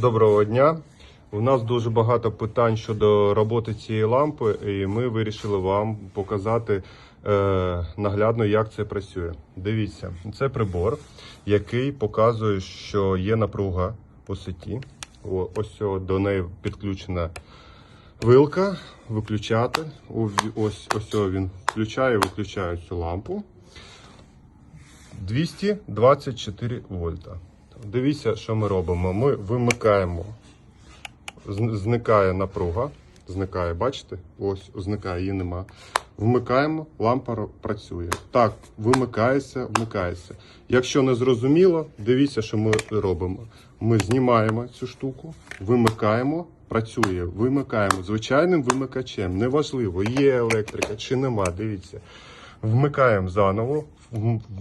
Доброго дня. У нас дуже багато питань щодо роботи цієї лампи, і ми вирішили вам показати е, наглядно, як це працює. Дивіться, це прибор, який показує, що є напруга по сеті. О, ось до неї підключена вилка, виключати. Ось ось він включає, виключає цю лампу. 224 вольта. Дивіться, що ми робимо. Ми вимикаємо, зникає напруга, зникає, бачите? Ось, зникає, її нема. Вмикаємо, лампа працює. Так, вимикається, вмикається. Якщо не зрозуміло, дивіться, що ми робимо. Ми знімаємо цю штуку, вимикаємо, працює, вимикаємо звичайним вимикачем. Неважливо, є електрика чи нема. Дивіться. Вмикаємо заново,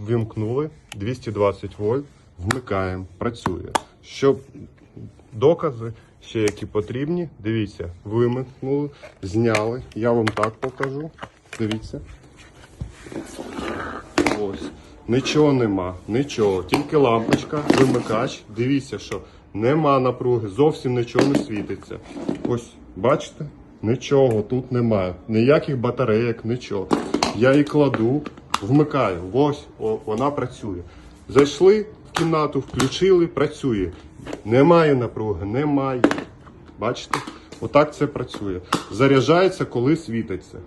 ввімкнули 220 вольт, вмикаємо, працює. Щоб докази ще які потрібні, дивіться, вимикнули, зняли. Я вам так покажу. Дивіться. Ось. Нічого нема, нічого. Тільки лампочка, вимикач. Дивіться, що нема напруги, зовсім нічого не світиться. Ось, бачите? Нічого тут немає. Ніяких батарейок, нічого. Я її кладу, вмикаю. Ось, о, вона працює. Зайшли кімнату, включили, працює. Немає напруги, немає. Бачите? Отак це працює. Заряджається, коли світиться.